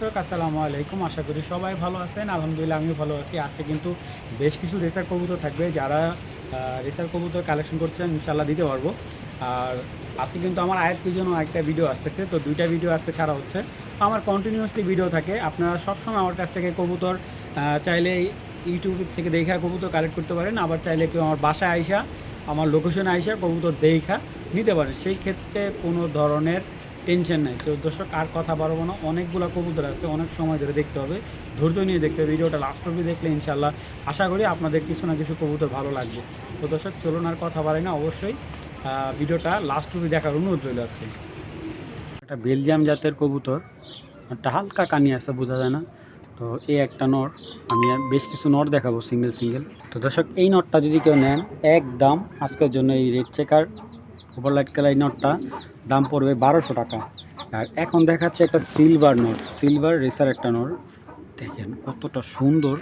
দর্শক, আসসালামু আলাইকুম। আশা করি সবাই ভালো আছেন। আলহামদুলিল্লাহ, আমিও ভালো আছি। আজকে কিন্তু বেশ কিছু রেসার কবুতর থাকবে। যারা রেসার কবুতর কালেকশন করছেন ইনশাল্লাহ দিতে পারব। আর আজকে কিন্তু আমার আয়ের পিছনেও একটা ভিডিও আসতেছে। তো দুইটা ভিডিও আজকে ছাড়া হচ্ছে। আমার কন্টিনিউয়াসলি ভিডিও থাকে। আপনারা সবসময় আমার কাছ থেকে কবুতর চাইলে ইউটিউব থেকে দেখা কবুতর কালেক্ট করতে পারেন। আবার চাইলে কেউ আমার বাসায় আইসা, আমার লোকেশনে আইসা কবুতর দেখা নিতে পারেন। সেই ক্ষেত্রে কোনো ধরনের টেনশন নাই। তো দর্শক, আর কথা বাড়বো না। অনেকগুলো কবুতর আছে, অনেক সময় ধরে দেখতে হবে। ধৈর্য নিয়ে দেখতে হবে। ভিডিওটা লাস্ট অব্দি দেখলে ইনশাল্লাহ আশা করি আপনাদের কিছু না কিছু কবুতর ভালো লাগবে। তো দর্শক, চলুন আর কথা বাড়াই না। অবশ্যই ভিডিওটা লাস্ট অব্দি দেখার অনুরোধ রইল আজকে। একটা বেলজিয়াম জাতের কবুতর, একটা হালকা কানি আছে, বোঝা যায় না। তো এই একটা নর, আমি বেশ কিছু নর দেখাবো সিঙ্গেল সিঙ্গেল তো দর্শক, এই নটটা যদি কেউ নেন, একদম আজকের জন্য এই red checker over light colour এই নটটা দাম পড়বে বারোশো টাকা। আর এখন দেখাচ্ছে একটা সিলভার নোট সিলভার রেসার একটা নোট দেখেন কতটা সুন্দর।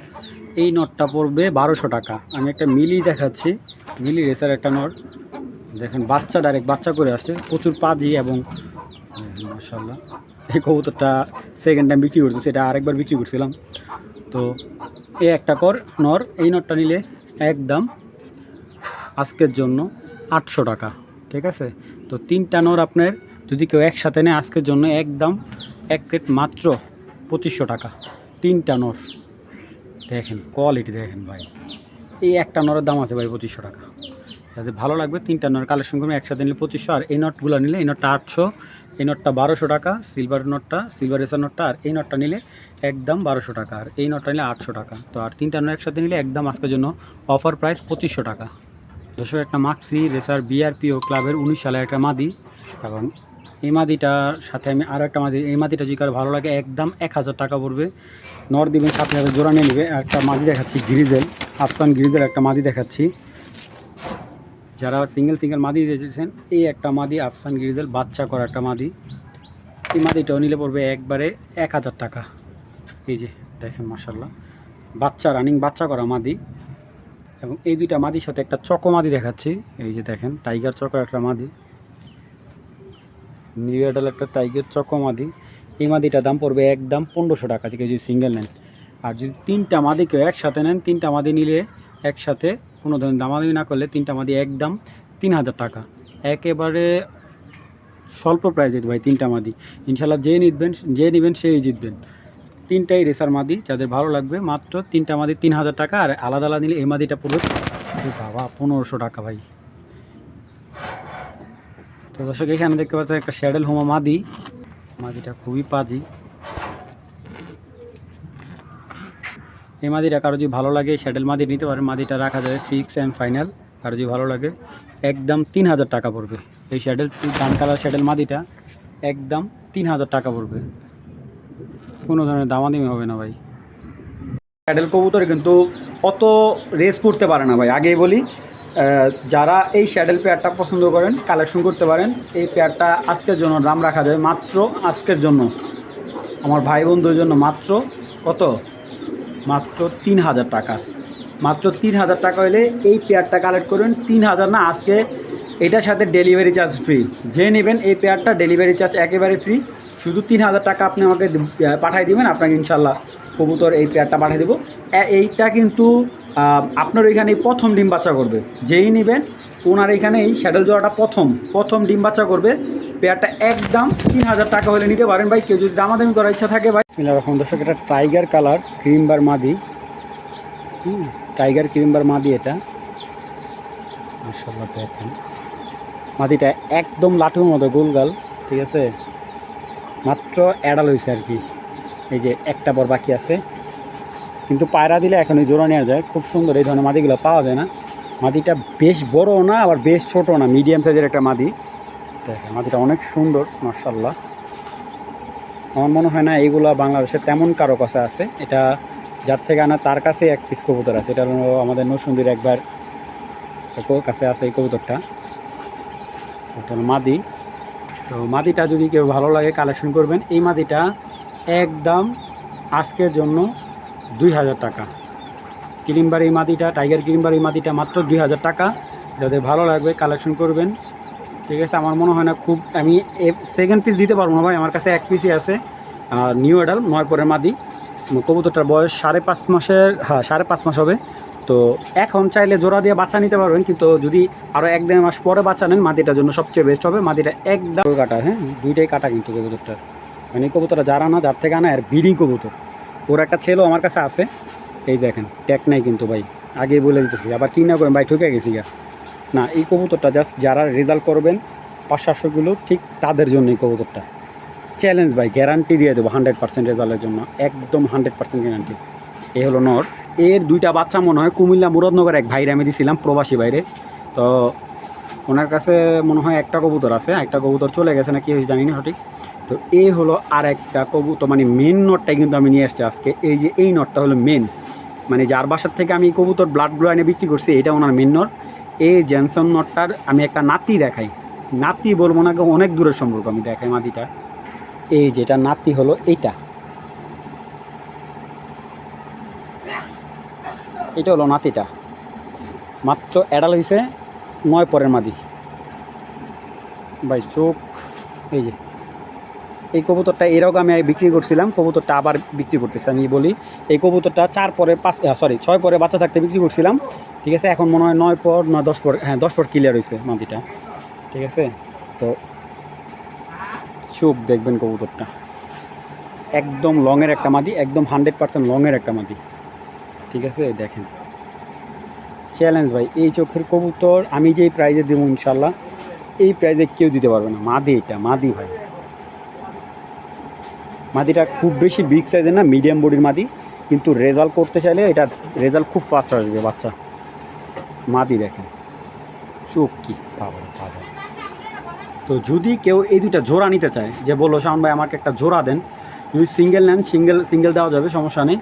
এই নটটা পড়বে বারোশো টাকা। আমি একটা মিলি দেখাচ্ছি, মিলি রেসার একটা নট দেখেন বাচ্চা ডাইরেক্ট বাচ্চা করে আসছে। প্রচুর পাজি এবং মাসাল্লাহ এই কবুতরটা সেকেন্ড টাইম বিক্রি করছে, সেটা আরেকবার বিক্রি করছিলাম। তো এ একটা কর, নর, এই নটটা নিলে একদম আজকের জন্য আটশো টাকা, ঠিক আছে? তো তিনটা নর আপনার, যদি কেউ একসাথে নেয় আজকের জন্য একদম এক প্লেট মাত্র পঁচিশশো টাকা। তিনটা নর। দেখেন কোয়ালিটি দেখেন ভাই। এই একটা নরের দাম আছে ভাই পঁচিশশো টাকা। যাতে ভালো লাগবে, তিনটা নর কালেকশন করবে একসাথে নিলে পঁচিশশো। আর এই নটগুলো নিলে, এই নটটা আটশো, এই নটটা বারোশো টাকা সিলভার নটটা সিলভার রেসার নটটা, আর এই নটটা নিলে একদম বারোশো টাকা, আর এই নটটা নিলে আটশো টাকা। তো আর তিনটা নট একসাথে নিলে একদম আজকের জন্য অফার প্রাইস পঁচিশশো টাকা। দর্শক, একটা মাক্সি রেসার বিআরপিও ক্লাবের উনিশ সালের একটা মাদি। এবং এই মাদিটার সাথে আমি আরও একটা মাদি, এই মাদিটা যদি ভালো লাগে, একদম এক হাজার টাকা পড়বে। নর দিবেন, সাথে সাথে জোড়া নিয়ে নেবে। একটা মাদি দেখাচ্ছি, গ্রিজেল আফসান গ্রিজেল একটা মাদি দেখাচ্ছি। যারা সিঙ্গেল সিঙ্গেল মাদি দিয়েছেন, এই একটা মাদি আফসান গ্রিজেল, বাচ্চা করা একটা মাদি। এই মাদিটাও নিলে পড়বে একবারে এক হাজার টাকা। এই যে, দেখেন মাসাল্লাহ বাচ্চা রানিং বাচ্চা করা মাদি। এবং এই দুইটা মাদির সাথে একটা চকো মাদি দেখাচ্ছি। এই যে দেখেন, টাইগার চকো একটা মাদি নিউ এডাল একটা টাইগার চকো মাদি এই মাদিটার দাম পড়বে একদম পনেরোশো টাকা থেকে যদি সিঙ্গেল নেন। আর যদি তিনটা মাদি কেউ একসাথে নেন, তিনটা মাদি নিলে একসাথে কোনো ধরনের দামাদামি না করলে তিনটা মাদি একদম তিন হাজার টাকা। একেবারে স্বল্প প্রাইজের ভাই তিনটা মাদি ইনশাল্লাহ যে নিবেন যে নেবেন সেই জিতবেন। তিনটাই রেসার মাদি, যাদের ভালো লাগবে। মাত্র তিনটা মাদি তিন হাজার টাকা, আর আলাদা আলাদা নিলে এই মাদিটা এ বাবা, পনেরোশো টাকা ভাই। তো দর্শক, এখানে দেখতে পাচ্ছেন একটা শ্যাডেল হোমা মাদি। মাদিটা খুবই পাজি। এই মাদিটা কারও যদি ভালো লাগে, শ্যাডেল মাদি নিতে পারেন। মাদিটা রাখা যাবে ফিক্স অ্যান্ড ফাইনাল। কারও যদি ভালো লাগে, একদম তিন হাজার টাকা পড়বে। এই শ্যাডেল, ডান কালার শ্যাডেল মাদিটা একদম তিন হাজার টাকা পড়বে। কোনো ধরনের দামাদামি হবে না ভাই। প্যাডেল কবুতর কিন্তু অত রেস করতে পারে না ভাই। আগেই বলি যারা এই শ্যাডেল পেয়ারটা পছন্দ করেন, কালেকশন করতে পারেন, এই পেয়ারটা আজকের জন্য দাম রাখা যায় মাত্র আজকের জন্য। আমার ভাই বন্ধুর জন্য মাত্র কত? মাত্র তিন হাজার টাকা। মাত্র তিন হাজার টাকা হলে এই পেয়ারটা কালেক্ট করবেন। তিন হাজার না, আজকে এটার সাথে ডেলিভারি চার্জ ফ্রি যে নেবেন এই পেয়ারটা ডেলিভারি চার্জ একেবারে ফ্রি শুধু তিন হাজার টাকা আপনি আমাকে পাঠিয়ে দিবেন আপনাকে ইনশাল্লাহ কবুতর এই পেয়ারটা পাঠিয়ে দেবো। এইটা কিন্তু আপনার ওইখানে প্রথম ডিম বাচ্চা করবে। যেই নেবেন ওনার এখানে এই শ্যাডেল জোড়াটা প্রথম প্রথম ডিম বাচ্চা করবে। পেয়ারটা একদম তিন হাজার টাকা হলে নিতে পারেন ভাই কেউ যদি দামাদামি করার ইচ্ছা থাকে ভাই। রহমানির রহিম। দর্শক এটা টাইগার কালার ক্রিমবার মাদি। হুম, টাইগার ক্রিমবার মাদি এটা। দেখেন। মাদিটা একদম লাটুর মতো গোলগাল ঠিক আছে? মাত্র অ্যাডাল হয়েছে আর কি। এই যে একটা বর বাকি আছে। কিন্তু পায়রা দিলে এখন ওই জোড়া নেওয়া যায়। খুব সুন্দর এই ধরনের মাদিগুলো পাওয়া যায় না। মাদিটা বেশ বড় না, আবার বেশ ছোট না মিডিয়াম সাইজের একটা মাদি। দেখেন, মাদিটা অনেক সুন্দর মার্শাল্লাহ আমার মনে হয় না এইগুলো বাংলাদেশে তেমন কারও কাছে আছে। এটা যার থেকে আনা তার কাছে এক পিস কবুতর আছে। এটা হলো আমাদের নসুন্দির একবার কাছে আছে এই কবুতরটা। মাদি। তো মাদিটা যদি কেউ ভালো লাগে কালেকশন করবেন, এই মাদিটা একদম আজকের জন্য দুই হাজার টাকা। কিরিমবার এই মাদিটা টাইগার কিরিমবার এই মাদিটা মাত্র দুই হাজার টাকা। যাদের ভালো লাগবে কালেকশন করবেন, ঠিক আছে? আমার মনে হয় না খুব, আমি সেকেন্ড পিস দিতে পারব না ভাই, আমার কাছে এক পিসই আছে। নিউ এডাল নয় পরের মাদি কবুতরটার বয়স সাড়ে পাঁচ মাসের হ্যাঁ সাড়ে পাঁচ মাস হবে। তো এখন চাইলে জোড়া দিয়ে বাচ্চা নিতে পারবেন, কিন্তু যদি আরও এক দেড় মাস পরে বাচ্চা নেন মাদিটার জন্য সবচেয়ে বেস্ট হবে। মাদিটা একদম কাটা হ্যাঁ? দুইটাই কাটা কিন্তু কবুতরটা। মানে এই কবুতরটা যারা না, যার থেকে আনা আর বিডিং কবুতর। ওর একটা ছেলেও আমার কাছে আছে। এই দেখেন ট্যাক নাই কিন্তু ভাই। আগে বলে দিতেছি, আবার কী না করেন, ভাই ঠুকে গেছি গা। না, এই কবুতরটা জাস্ট যারা রেজাল্ট করবেন পাঁচ ঠিক তাদের জন্য এই কবুতরটা। চ্যালেঞ্জ ভাই গ্যারান্টি দিয়ে দেবো হান্ড্রেড পার্সেন্ট রেজাল্টের জন্য। একদম হান্ড্রেড পার্সেন্ট গ্যারান্টি এ হলো নর। এর দুইটা বাচ্চা মনে হয় কুমিল্লা মুরাদনগর এক ভাইরে আমি দিছিলাম, প্রবাসী বাইরে তো ওনার কাছে মনে হয় একটা কবুতর আছে, একটা কবুতর চলে গেছে না কি হয়েছে জানি না সঠিক। তো এই হলো আর একটা কবুতর মানে মেন নটটাই কিন্তু আমি নিয়ে এসেছি আজকে। এই যে এই নটটা হলো মেন মানে যার বাসার থেকে আমি কবুতর ব্লাডগুলো এনে বিক্রি করছি, এটা ওনার মেন নট। এই জেনসন নটটার আমি একটা নাতি দেখাই। নাতি বলব না, অনেক দূরের সম্পর্ক আমি দেখাই মাদিটা এই যেটা নাতি হলো এইটা। এটা হলো নাতিটা। মাত্র অ্যাডাল হয়েছে নয় পরের মাদি। ভাই, চোখ, এই যে, এই কবুতরটা এরকম আমি বিক্রি করছিলাম, কবুতরটা আবার বিক্রি করতেছি, আমি বলি, এই কবুতরটা চার পরে পাঁচ সরি ছয় পরে বাচ্চা থাকতে বিক্রি করছিলাম, ঠিক আছে, এখন মনে হয় নয় পর নয় দশ পর হ্যাঁ দশ পর ক্লিয়ার হয়েছে মাদিটা, ঠিক আছে, তো চোখ দেখবেন কবুতরটা। একদম লংয়ের একটা মাদি, একদম হান্ড্রেড পার্সেন্ট লংয়ের একটা মাদি। ঠিক আছে? দেখেন। চ্যালেঞ্জ ভাই, এই চোখের কবুতর আমি যেই প্রাইজে দেবো ইনশাল্লাহ, এই প্রাইজে কেউ দিতে পারবে না। মাদি এটা, মাদি ভাই। মাদিটা খুব বেশি বিগ সাইজের না মিডিয়াম বডির মাদি, কিন্তু রেজাল্ট করতে চাইলে এটা রেজাল্ট খুব ফাস্ট আসবে বাচ্চা। মাদি দেখেন। চোখ কি বাবা বাবা তো যদি কেউ এই দুইটা জোড়া নিতে চায়, যে বলল শাহন ভাই, আমাকে একটা জোড়া দেন। যদি সিঙ্গেল নেন সিঙ্গেল সিঙ্গেল দেওয়া যাবে, সমস্যা নেই।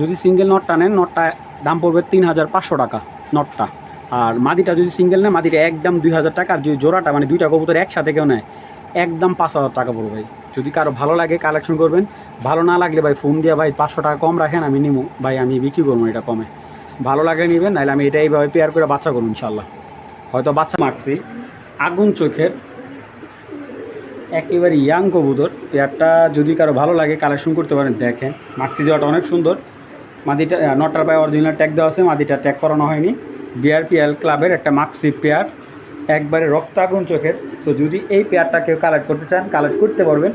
যদি সিঙ্গেল নটটা নেন নটটা দাম পড়বে তিন হাজার পাঁচশো টাকা নটটা আর মাদিটা যদি সিঙ্গেল নেয় মাদিটা একদম দুই হাজার টাকা, আর যদি জোড়াটা মানে দুইটা কবুতর একসাথে কেউ নেয়, একদম পাঁচ হাজার টাকা পড়বে ভাই। যদি কারও ভালো লাগে কালেকশন করবেন, ভালো না লাগলে ভাই ফোন দিয়ে ভাই পাঁচশো টাকা কম রাখেন, আমি নিবো ভাই আমি বিক্রি করব এটা কমে। ভালো লাগলে নেবেন, নাহলে আমি এটা এইভাবে পেয়ার করে বাচ্চা করুন ইনশাল্লাহ হয়তো বাচ্চা মাখছি আগুন চোখের একেবারে ইয়াং কবুতর পেয়ারটা যদি কারও ভালো লাগে কালেকশন করতে পারেন, দেখেন মাক্সি দেওয়াটা অনেক সুন্দর। মাদিটা নটার পায়ে অরিজিনাল ট্যাগ দেওয়া আছে, মাদিটা ট্যাগ করানো হয়নি। বিআরপিএল ক্লাবের একটা মাক্সি পেয়ার একবারে রক্ত আগুন চোখের। তো যদি এই পেয়ারটা কেউ কালেক্ট করতে চান কালেক্ট করতে পারবেন।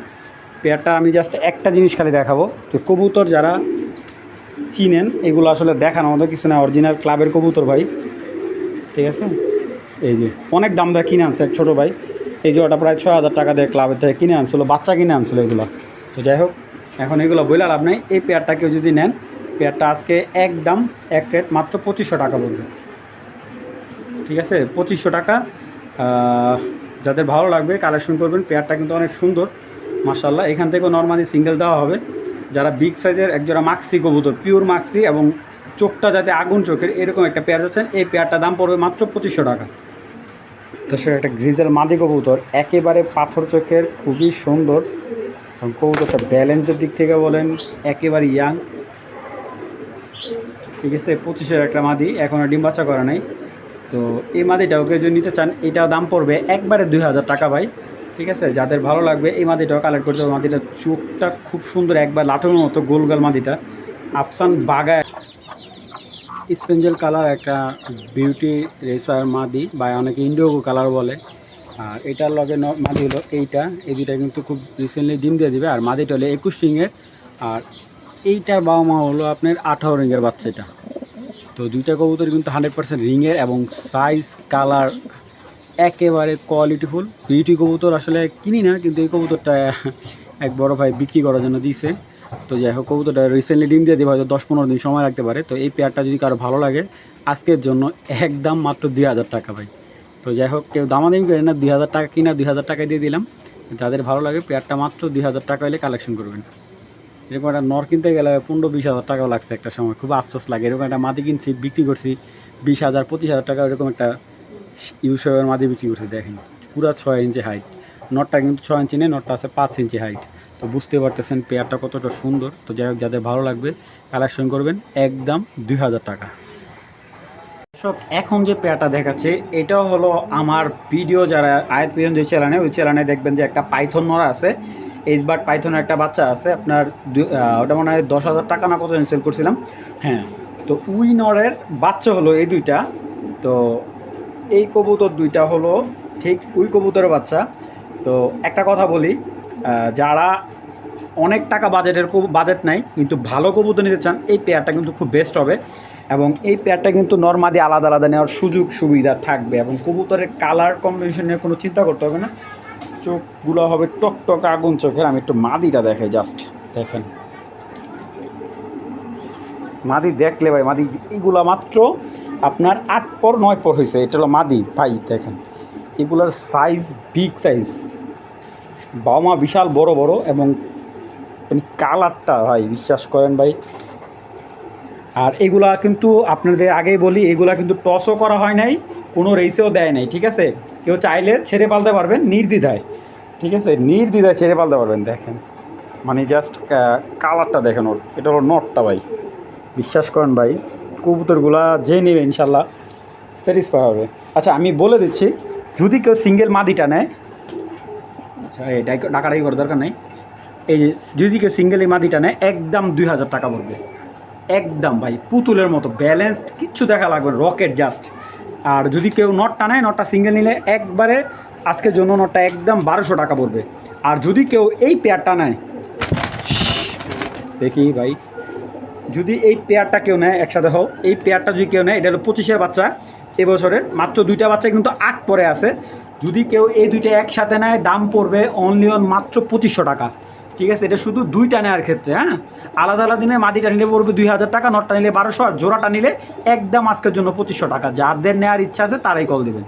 পেয়ারটা আমি জাস্ট একটা জিনিস খালি দেখাবো। তো কবুতর যারা চিনেন, এগুলো আসলে দেখানো মতো কিছু না। অরিজিনাল ক্লাবের কবুতর ভাই। ঠিক আছে? এই যে, অনেক দাম দেওয়া কিনে আনছে এক ছোটো ভাই। এই যে ওটা প্রায় ছয় হাজার টাকা দিয়ে ক্লাবের থেকে কিনে আনছিলো, বাচ্চা কিনে আনছিলো এগুলো। তো যাই হোক, এখন এগুলো বইলা লাভ নেই। এই পেয়ারটা কেউ যদি নেন পেয়ারটা আজকে একদম এক রেট মাত্র পঁচিশশো টাকা পড়বে ঠিক আছে? পঁচিশশো টাকা। যাদের ভালো লাগবে কালেকশন করবেন, পেয়ারটা কিন্তু অনেক সুন্দর মার্শাল্লাহ এখান থেকেও নর্মালি সিঙ্গেল দেওয়া হবে। যারা বিগ সাইজের একজোড়া মাক্সি কবুতর পিওর মাক্সি এবং চোখটা যাতে আগুন চোখের, এরকম একটা পেয়ার আছেন এই পেয়ারটা দাম পড়বে মাত্র পঁচিশশো টাকা। তো সে একটা গ্রিজের মাদি কবুতর, একেবারে পাথর চোখের, খুবই সুন্দর। কবুতরটা ব্যালেন্সের দিক থেকে বলেন, একেবারে ইয়াং ঠিক আছে, পঁচিশের একটা মাদি এখনও ডিম বাচ্চা করা নাই। তো এই মাদিটাও কেউ যদি নিতে চান, এটাও দাম পড়বে একবারে দুই হাজার টাকা ভাই। ঠিক আছে, যাদের ভালো লাগবে, এই মাদিটাও কালেক্ট করতে হবে। মাদিটার চোখটা খুব সুন্দর, একবার লাটোর মতো গোল গোল মাদিটা। আফসান বাগা স্পেঞ্জেল কালার একটা বিউটি রেসার মাদি, বা অনেকে ইন্ডিগো কালার বলে। আর এটার লগে মাদি হলো এইটা। এই দুইটা কিন্তু খুব রিসেন্টলি ডিম দিয়ে দিবে। আর মাদিটা হলো একুশ রিংয়ের আর এইটার বাবা মা হলো আপনার আঠারো রিংয়ের বাচ্চা এটা। তো দুইটা কবুতর কিন্তু হান্ড্রেড পার্সেন্ট রিংয়ের এবং সাইজ কালার একেবারে কোয়ালিটিফুল বিউটি কবুতর আসলে কিনি না, কিন্তু এই কবুতরটা এক বড় ভাই বিক্রি করার জন্য দিয়েছে। তো যাই হোক, কবুতরটা রিসেন্টলি ডিম দিয়ে দেবে, হয়তো দশ পনেরো দিন সময় লাগতে পারে। তো এই পেয়ারটা যদি কারও ভালো লাগে, আজকের জন্য একদম মাত্র দুই হাজার টাকা ভাই। তো যাই হোক, কেউ দামাদামি করে না, দুই হাজার টাকা কিনা, দুই হাজার টাকা দিয়ে দিলাম। যাদের ভালো লাগে পেয়ারটা মাত্র দুই হাজার টাকা হলে কালেকশন করবেন। এরকম একটা নর কিনতে গেলে পনেরো বিশ হাজার টাকাও লাগছে একটা সময়। খুব আফসোস লাগে। এরকম একটা মাদি কিনছি, বিক্রি করছি, বিশ হাজার, পঁচিশ হাজার টাকা এরকম একটা ইউসের মাদি বিক্রি করছি, দেখেন। পুরো ছয় ইঞ্চি হাইট নটটা কিন্তু ছয় ইঞ্চি নেই নটটা আছে পাঁচ ইঞ্চি হাইট তো বুঝতে পারতেছেন পেয়ারটা কতটা সুন্দর। তো যাই হোক, যাদের ভালো লাগবে কালেকশন করবেন, একদম দুই হাজার টাকা। সব এখন যে পেয়ারটা দেখাচ্ছে, এটাও হলো আমার ভিডিও যারা আয়াত পিয়ন যে চ্যানেলে ওই চ্যানেলে দেখবেন যে একটা পাইথন নরা আছে। এইচ বার্ড পাইথনের একটা বাচ্চা আছে, আপনার ওটা মনে হয় দশ হাজার টাকা না কত সেল করছিলাম। হ্যাঁ তো উইনরের বাচ্চা হলো এই দুইটা। তো এই কবুতর দুইটা হলো ঠিক উই কবুতরের বাচ্চা। তো একটা কথা বলি যারা অনেক টাকা বাজেটের বাজেট নাই, কিন্তু ভালো কবুতর নিতে চান, এই পেয়ারটা কিন্তু খুব বেস্ট হবে। এবং এই পেয়ারটা কিন্তু নর্মাদি আলাদা আলাদা নেওয়ার সুযোগ সুবিধা থাকবে। এবং কবুতরের কালার কম্বিনেশন নিয়ে কোনো চিন্তা করতে হবে না। চোখগুলো হবে টক টক আগুন চোখের। আমি একটু মাদিটা দেখাই জাস্ট দেখেন। মাদি দেখলে ভাই, মাদি এইগুলো মাত্র আপনার আট পর, নয় পর হয়েছে এটা হলো মাদি। ভাই, দেখেন। এগুলোর সাইজ বিগ সাইজ বাবা বিশাল, বড় বড় এবং মানে কালারটা ভাই, বিশ্বাস করেন ভাই। আর এগুলা কিন্তু আপনাদের আগেই বলি, এগুলা কিন্তু টসও করা হয় নাই, কোনো রেসেও দেয় নাই, ঠিক আছে? কেউ চাইলে ছেড়ে পালতে পারবেন, নির্দ্বিধায়। ঠিক আছে? নির্দ্বিধায় ছেড়ে পালতে পারবেন, দেখেন। মানে জাস্ট কালারটা দেখেন ওর। এটা হলো নটটা ভাই। বিশ্বাস করেন ভাই, কবুতরগুলা যে নেবে ইনশাল্লাহ স্যাটিসফাই হবে। আচ্ছা আমি বলে দিচ্ছি, যদি কেউ সিঙ্গেল মাদিটা নেয় আচ্ছা এটা ডাকাডাকি করার দরকার নেই। এই যে, যদি কেউ সিঙ্গেল মাদিটা নেয়, একদম দুই হাজার টাকা পড়বে। একদম ভাই, পুতুলের মতো ব্যালেন্সড কিচ্ছু দেখা লাগবে রকেট জাস্ট আর যদি কেউ নটটা নেয় নটটা সিঙ্গেল নিলে একবারে আজকের জন্য নটটা একদম বারোশো টাকা পড়বে। আর যদি কেউ এই পেয়ারটা নেয় দেখি ভাই, যদি এই পেয়ারটা কেউ নেয় একসাথে হোক এই পেয়ারটা যদি কেউ নেয়, এটা হলো পঁচিশের বাচ্চা, এবছরের মাত্র দুইটা বাচ্চা কিন্তু আট পরে আছে। যদি কেউ এই দুইটা একসাথে নেয়, দাম পড়বে অনলি অন মাত্র পঁচিশশো টাকা। ঠিক আছে, এটা শুধু দুইটা নেওয়ার ক্ষেত্রে হ্যাঁ? আলাদা আলাদা দিনে মাদিটা নিলে পড়বে দুই হাজার টাকা, নটটা নিলে বারোশো, আর জোড়াটা নিলে একদম আজকের জন্য পঁচিশশো টাকা। যাদের নেওয়ার ইচ্ছা আছে, তারাই কল দেবেন।